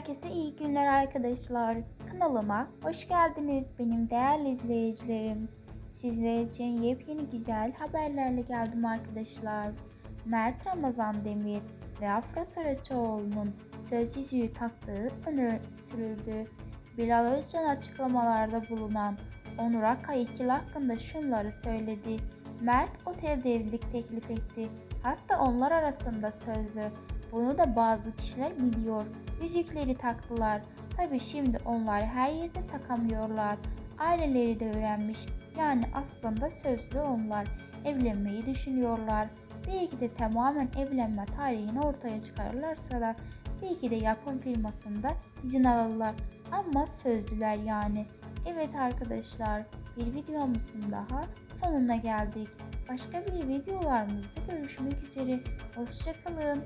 Herkese iyi günler arkadaşlar. Kanalıma hoş geldiniz benim değerli izleyicilerim. Sizler için yepyeni güzel haberlerle geldim arkadaşlar. Mert Ramazan Demir ve Afra Saraçoğlu'nun söz yüzüğü taktığı öne sürüldü. Bilal Özcan açıklamalarda bulunan Onur Akkay ikili hakkında şunları söyledi. Mert otelde evlilik teklif etti. Hatta onlar arasında sözlü. Bunu da bazı kişiler biliyor. Yüzükleri taktılar. Tabi şimdi onlar her yerde takamıyorlar. Aileleri de öğrenmiş. Yani aslında sözlü onlar. Evlenmeyi düşünüyorlar. Belki de tamamen evlenme tarihini ortaya çıkarırlarsa da belki de yapım firmasında izin alırlar. Ama sözlüler yani. Evet arkadaşlar bir videomuzun daha sonuna geldik. Başka bir videolarımızda görüşmek üzere. Hoşçakalın.